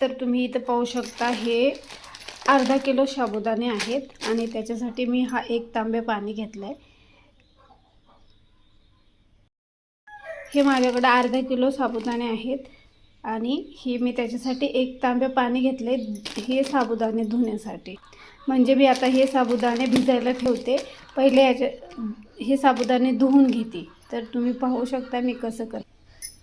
तर तुम्ही इथं पाहू शकता हे अर्धा किलो साबुदाणे आहेत आणि त्याच्यासाठी मी हा एक तांबे पाणी घेतलं आहे हे माझ्याकडे अर्धा किलो साबुदाणे आहेत आणि ही मी त्याच्यासाठी एक तांबे पाणी घेतले हे साबुदाणे धुण्यासाठी. म्हणजे मी आता हे साबुदाणे भिजायला ठेवते. पहिले याच्या हे साबुदाणे धुवून घेते. तर तुम्ही पाहू शकता मी कसं कर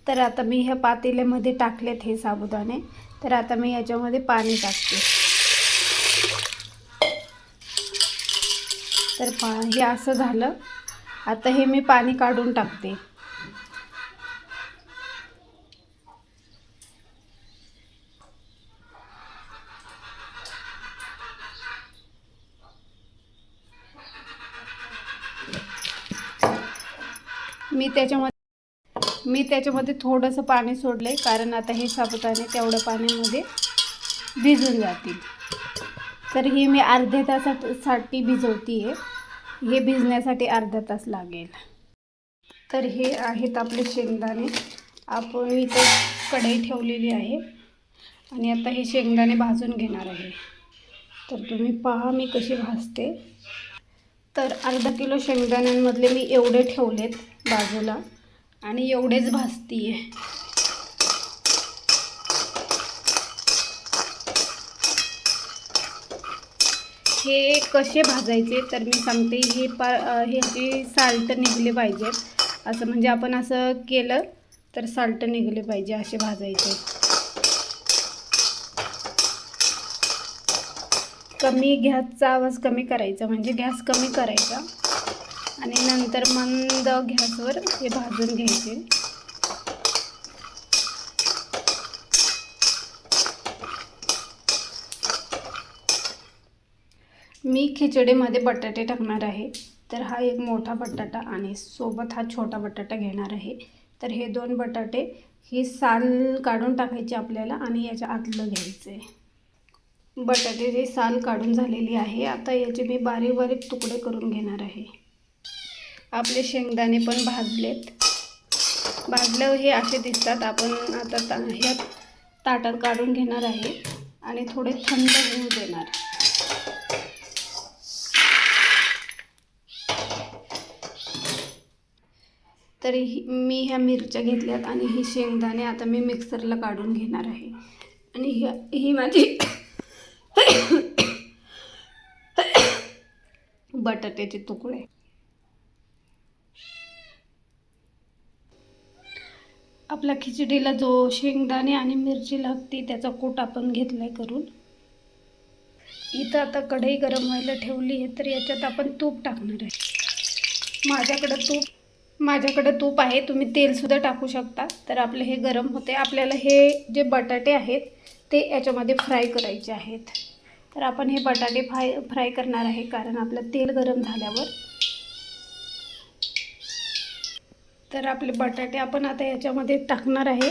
तर आता मी ह्या पातेल्यामध्ये टाकलेत हे साबुदाणे तर आता मी याच्यामध्ये पाणी टाकते. तर पा हे असं झालं. आता हे मी पाणी काढून टाकते. मी त्याच्यामध्ये मी त्याच्यामध्ये थोडंसं पाणी सोडलं आहे कारण आता हे साबुदाणे तेवढं पाण्यामध्ये भिजून जातील. तर हे मी अर्ध्या तासासाठी भिजवती आहे हे भिजण्यासाठी अर्धा तास लागेल. तर हे आहेत आपले शेंगदाणे. आपण इथे कढई ठेवलेली आहे. आणि आता हे शेंगदाणे भाजून घेणार आहे. तर तुम्ही पहा मी कशी भाजते. तर अर्धा किलो शेंगदाण्यांमधले मी एवढे ठेवलेत बाजूला. आणि एवढेच भाजती आहे हे कसे भाजायचे तर मी सांगते हे पा ह्याची साल्ट निघले पाहिजेत असं म्हणजे आपण असं केलं तर साल्ट निघले पाहिजे असे भाजायचे. कमी गॅसचा आवाज कमी करायचा म्हणजे गॅस कमी करायचा. आणि नंतर मंद गॅसवर हे भाजून घ्यायचे. मी खिचडीमध्ये बटाटे टाकणार आहे. तर हा एक मोठा बटाटा आणि सोबत हा छोटा बटाटा घेणार आहे. तर हे दोन बटाटे ही साल काढून टाकायची आपल्याला आणि याच्या आतलं घ्यायचं. आहे बटाट्याची साल काढून झालेली आहे. आता याचे मी बारीक बारीक तुकडे करून घेणार आहे. आपले शेंगदाणे पण भाजलेत. भाजल्यावर हे असे दिसतात. आपण आता ता ह्या ताटात काढून घेणार आहे. आणि थोडे थंड होऊ देणार. तरी ही मी ह्या मिरच्या घेतल्यात आणि ही शेंगदाणे आता मी मिक्सरला काढून घेणार आहे. आणि ह्या ही माझी बटाट्याचे तुकडे. आपला खिचडीला जो शेंगदाणे आणि मिरची लागते त्याचा कूट आपण घेतला आहे करून. इथं आता कढई गरम व्हायला ठेवली आहे तर याच्यात आपण तूप टाकणार आहे. माझ्याकडं तूप माझ्याकडं तूप आहे तुम्ही तेलसुद्धा टाकू शकता. तर आपलं हे गरम होते. आपल्याला हे जे बटाटे आहेत ते याच्यामध्ये फ्राय करायचे आहेत. तर आपण हे बटाटे फ्राय फ्राय करणार आहे कारण आपलं तेल गरम झाल्यावर. तर आपले बटाटे आपण आता याच्यामध्ये टाकणार आहे.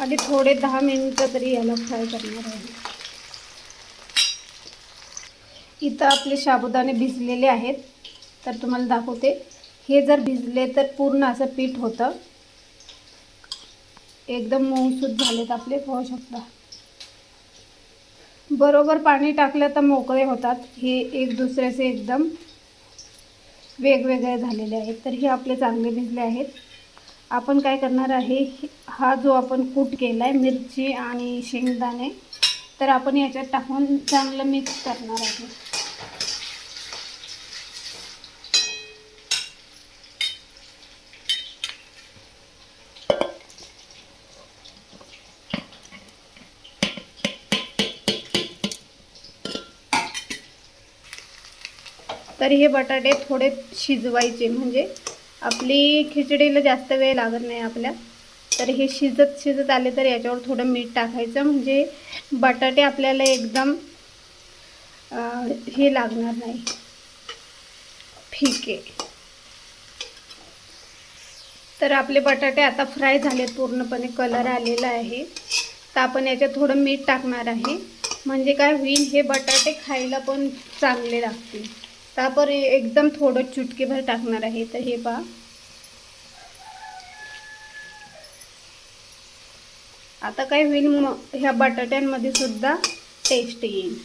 आणि थोडे दहा मिनिटं तरी याला फ्राय करणार आहे. इथं आपले साबुदाणे भिजलेले आहेत. तर तुम्हाला दाखवते. हे जर भिजले तर पूर्ण असं पीठ होतं. एकदम मऊसूत झालेत आपले पाहू शकता बरोबर पाणी टाकलं तर मोकळे होतात. हे एक दुसऱ्याचे एकदम वेगवेगळे झालेले आहेत. तर हे आपले चांगले भिजले आहेत. आपण काय करणार आहे हा जो आपण कूट केला आहे मिरची आणि शेंगदाणे तर आपण याच्यात टाकून चांगलं मिक्स करणार आहे तर हे बटाटे थोडे शिजवायचे. म्हणजे आपली खिचडीला जास्त वेळ लागत नाही आपल्या तर हे शिजत शिजत आले तर याच्यावर थोडं मीठ टाकायचं. म्हणजे बटाटे आपल्याला एकदम हे लागणार नाही. फिके. तर आपले बटाटे आता फ्राय झालेत पूर्णपणे. कलर आलेला आहे. तर आपण याच्यात थोडं मीठ टाकणार आहे. म्हणजे काय होईल हे बटाटे खायला पण चांगले लागतील. तर एकदम थोडं चुटकीभर टाकणार आहे तर हे पहा. आता काय होईल मग ह्या बटाट्यांमध्ये सुद्धा टेस्ट येईल.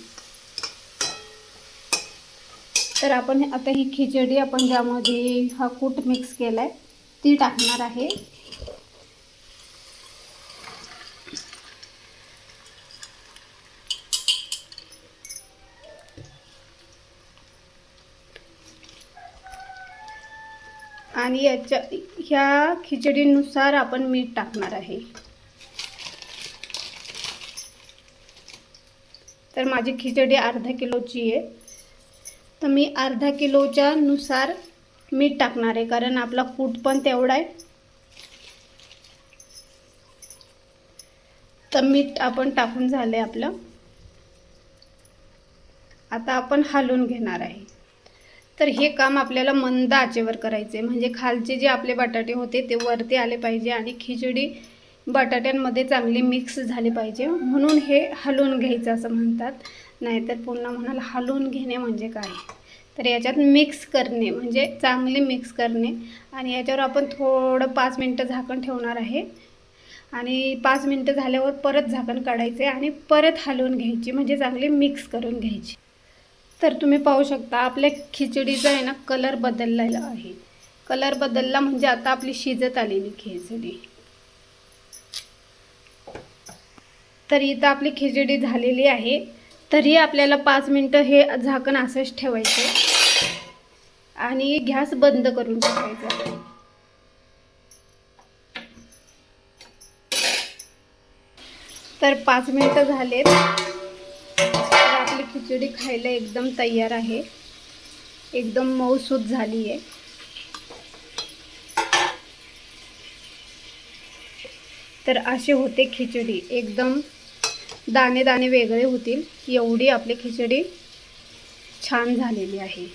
तर आपण आता ही खिचडी आपण ज्यामध्ये हा कूट मिक्स केला आहे ती टाकणार आहे. आणि याच्या ह्या खिचडीनुसार आपण मीठ टाकणार आहे. तर माझी खिचडी अर्धा किलोची आहे. तर मी अर्धा किलोच्या नुसार मीठ टाकणार आहे कारण आपला कूट पण तेवढा आहे. तर मीठ आपण टाकून झालं आहे आपलं. आता आपण हलवून घेणार आहे. तर हे काम आपल्याला मंद आचेवर करायचे म्हणजे खालचे जे आपले बटाटे होते ते वरती आले पाहिजे आणि खिचडी बटाट्यांमध्ये चांगली मिक्स झाली पाहिजे. म्हणून हे हलवून घ्यायचं असं म्हणतात. नाहीतर पुन्हा म्हणाल हलवून घेणे म्हणजे काय? तर याच्यात मिक्स करणे म्हणजे चांगले मिक्स करणे. आणि याच्यावर आपण थोडं पाच मिनटं झाकण ठेवणार आहे. आणि पाच मिनटं झाल्यावर परत झाकण काढायचे आणि परत हलवून घ्यायची म्हणजे चांगली मिक्स करून घ्यायची. तर तुम्ही पाहू शकता आपल्या खिचडीचा आहे ना कलर बदललेला आहे. कलर बदलला म्हणजे आता आपली शिजत आलेली खिचडी. तर इथं आपली खिचडी झालेली आहे. तरी आपल्याला पाच मिनटं हे झाकण असंच ठेवायचं आणि गॅस बंद करून टाकायचा तर पाच मिनटं झालेत. खिचडी खायला एकदम तयार आहे. एकदम मऊसूत झाली आहे तर असे होते खिचडी. एकदम दाणे दाणे वेगळे होतील. एवढी आपली खिचडी छान झालेली आहे.